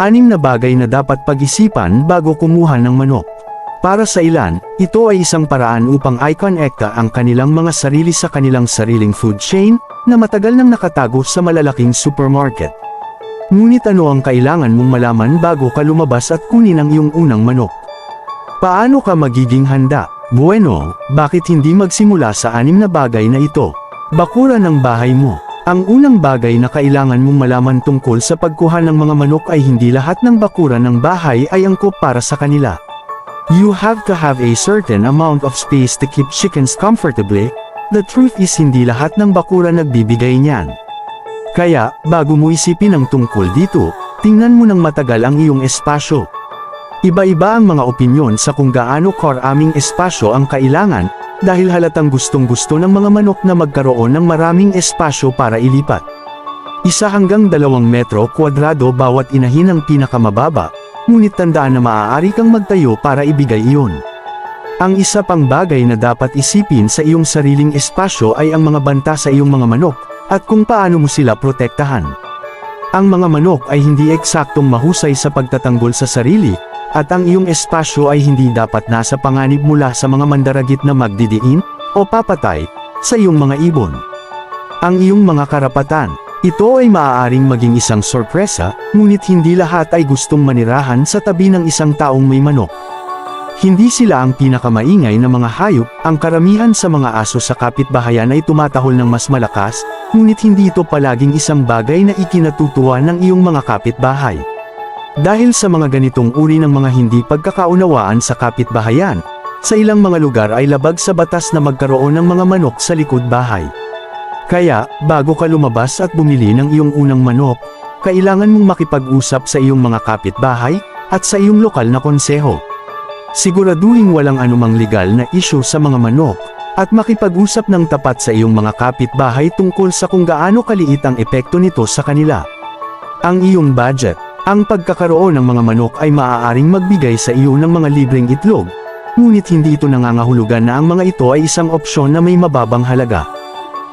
Anim na bagay na dapat pag-isipan bago kumuha ng manok. Para sa ilan, ito ay isang paraan upang i-connecta ang kanilang mga sarili sa kanilang sariling food chain na matagal nang nakatago sa malalaking supermarket. Ngunit ano ang kailangan mong malaman bago ka lumabas at kunin ang iyong unang manok? Paano ka magiging handa? Bueno, bakit hindi magsimula sa anim na bagay na ito? Bakura ng bahay mo. Ang unang bagay na kailangan mong malaman tungkol sa pagkuha ng mga manok ay hindi lahat ng bakura ng bahay ay angkop para sa kanila. You have to have a certain amount of space to keep chickens comfortably. The truth is hindi lahat ng bakura nagbibigay niyan. Kaya, bago mo isipin ang tungkol dito, tingnan mo ng matagal ang iyong espasyo. Iba-iba ang mga opinyon sa kung gaano karaming espasyo ang kailangan, dahil halatang gustong-gusto ng mga manok na magkaroon ng maraming espasyo para ilipat. Isa hanggang dalawang metro kwadrado bawat inahin ang pinakamababa, ngunit tandaan na maaari kang magtayo para ibigay iyon. Ang isa pang bagay na dapat isipin sa iyong sariling espasyo ay ang mga banta sa iyong mga manok, at kung paano mo sila protektahan. Ang mga manok ay hindi eksaktong mahusay sa pagtatanggol sa sarili, at ang iyong espasyo ay hindi dapat nasa panganib mula sa mga mandaragit na magdidiin, o papatay, sa iyong mga ibon. Ang iyong mga karapatan, ito ay maaaring maging isang sorpresa, ngunit hindi lahat ay gustong manirahan sa tabi ng isang taong may manok. Hindi sila ang pinakamaingay na mga hayop, ang karamihan sa mga aso sa kapitbahayan ay tumatahol ng mas malakas, ngunit hindi ito palaging isang bagay na ikinatutuwa ng iyong mga kapitbahay. Dahil sa mga ganitong uri ng mga hindi pagkakaunawaan sa kapitbahayan, sa ilang mga lugar ay labag sa batas na magkaroon ng mga manok sa likod bahay. Kaya, bago ka lumabas at bumili ng iyong unang manok, kailangan mong makipag-usap sa iyong mga kapitbahay, at sa iyong lokal na konseho. Siguraduhin walang anumang legal na isyu sa mga manok, at makipag-usap ng tapat sa iyong mga kapitbahay tungkol sa kung gaano kaliit ang epekto nito sa kanila. Ang iyong budget, ang pagkakaroon ng mga manok ay maaaring magbigay sa iyo ng mga libreng itlog, ngunit hindi ito nangangahulugan na ang mga ito ay isang opsyon na may mababang halaga.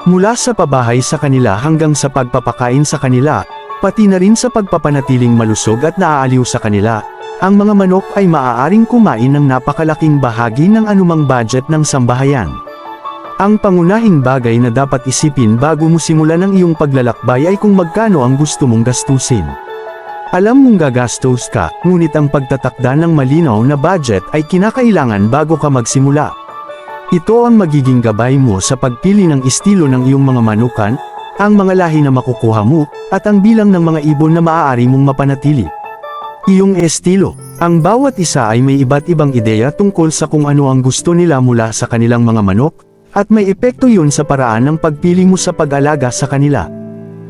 Mula sa pabahay sa kanila hanggang sa pagpapakain sa kanila, pati na rin sa pagpapanatiling malusog at naaaliw sa kanila, ang mga manok ay maaaring kumain ng napakalaking bahagi ng anumang budget ng sambahayan. Ang pangunahing bagay na dapat isipin bago mo simulan ang iyong paglalakbay ay kung magkano ang gusto mong gastusin. Alam mong gagastos ka, ngunit ang pagtatakda ng malinaw na budget ay kinakailangan bago ka magsimula. Ito ang magiging gabay mo sa pagpili ng estilo ng iyong mga manukan, ang mga lahi na makukuha mo, at ang bilang ng mga ibon na maaari mong mapanatili. Iyong estilo. Ang bawat isa ay may iba't ibang ideya tungkol sa kung ano ang gusto nila mula sa kanilang mga manok, at may epekto yun sa paraan ng pagpili mo sa pag-alaga sa kanila.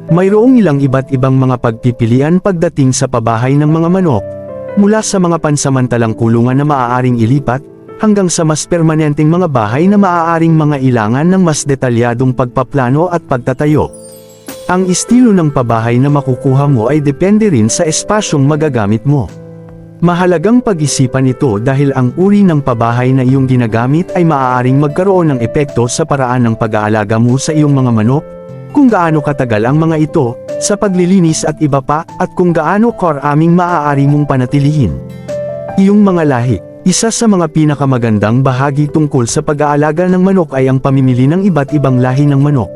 Mayroong ilang iba't ibang mga pagpipilian pagdating sa pabahay ng mga manok, mula sa mga pansamantalang kulungan na maaaring ilipat, hanggang sa mas permanenteng mga bahay na maaaring mga ilangan ng mas detalyadong pagpaplano at pagtatayo. Ang estilo ng pabahay na makukuha mo ay depende rin sa espasyong magagamit mo. Mahalagang pag-isipan ito dahil ang uri ng pabahay na iyong ginagamit ay maaaring magkaroon ng epekto sa paraan ng pag-aalaga mo sa iyong mga manok, kung gaano katagal ang mga ito, sa paglilinis at iba pa, at kung gaano karaming maaari mong panatilihin. Iyong mga lahi isa sa mga pinakamagandang bahagi tungkol sa pag-aalaga ng manok ay ang pamimili ng iba't ibang lahi ng manok.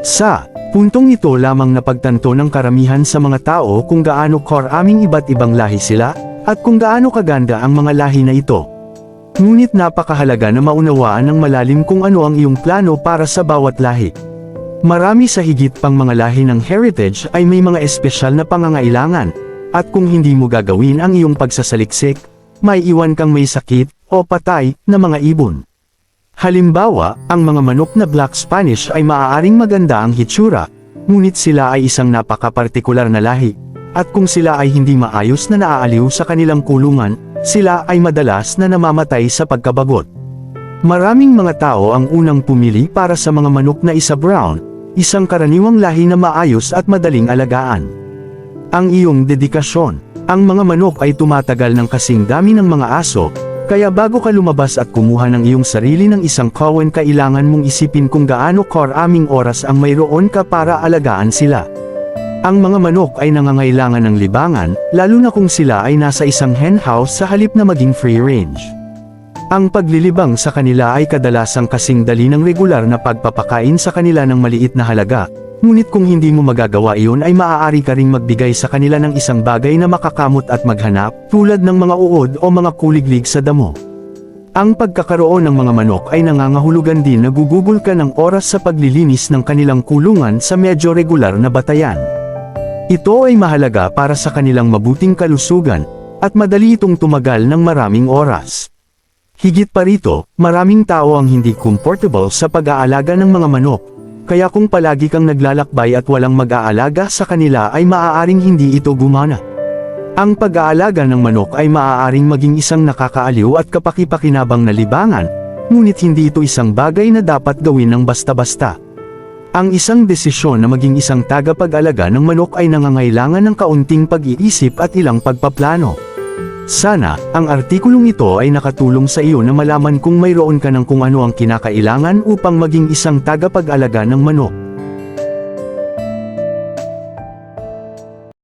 Sa puntong ito lamang napagtanto ng karamihan sa mga tao kung gaano karaming iba't ibang lahi sila, at kung gaano kaganda ang mga lahi na ito. Ngunit napakahalaga na maunawaan ng malalim kung ano ang iyong plano para sa bawat lahi. Marami sa higit pang mga lahi ng heritage ay may mga espesyal na pangangailangan, at kung hindi mo gagawin ang iyong pagsasaliksik, may iwan kang may sakit, o patay, na mga ibon. Halimbawa, ang mga manok na Black Spanish ay maaaring maganda ang hitsura, ngunit sila ay isang napaka-partikular na lahi, at kung sila ay hindi maayos na naaaliw sa kanilang kulungan, sila ay madalas na namamatay sa pagkabagot. Maraming mga tao ang unang pumili para sa mga manok na isa brown, isang karaniwang lahi na maayos at madaling alagaan. Ang iyong dedikasyon ang mga manok ay tumatagal ng kasing dami ng mga aso, kaya bago ka lumabas at kumuha ng iyong sarili ng isang kawan kailangan mong isipin kung gaano karaming oras ang mayroon ka para alagaan sila. Ang mga manok ay nangangailangan ng libangan, lalo na kung sila ay nasa isang henhouse sa halip na maging free range. Ang paglilibang sa kanila ay kadalasang kasing dali ng regular na pagpapakain sa kanila ng maliit na halaga, ngunit kung hindi mo magagawa iyon ay maaari ka ring magbigay sa kanila ng isang bagay na makakamot at maghanap, tulad ng mga uod o mga kuliglig sa damo. Ang pagkakaroon ng mga manok ay nangangahulugan din na gugugol ka ng oras sa paglilinis ng kanilang kulungan sa medyo regular na batayan. Ito ay mahalaga para sa kanilang mabuting kalusugan, at madali itong tumagal ng maraming oras. Higit pa rito, maraming tao ang hindi comfortable sa pag-aalaga ng mga manok, kaya kung palagi kang naglalakbay at walang mag-aalaga sa kanila ay maaaring hindi ito gumana. Ang pag-aalaga ng manok ay maaaring maging isang nakakaaliw at kapakipakinabang na libangan, ngunit hindi ito isang bagay na dapat gawin ng basta-basta. Ang isang desisyon na maging isang tagapag-alaga ng manok ay nangangailangan ng kaunting pag-iisip at ilang pagpaplano. Sana, ang artikulong ito ay nakatulong sa iyo na malaman kung mayroon ka ng kung ano ang kinakailangan upang maging isang tagapag-alaga ng manok.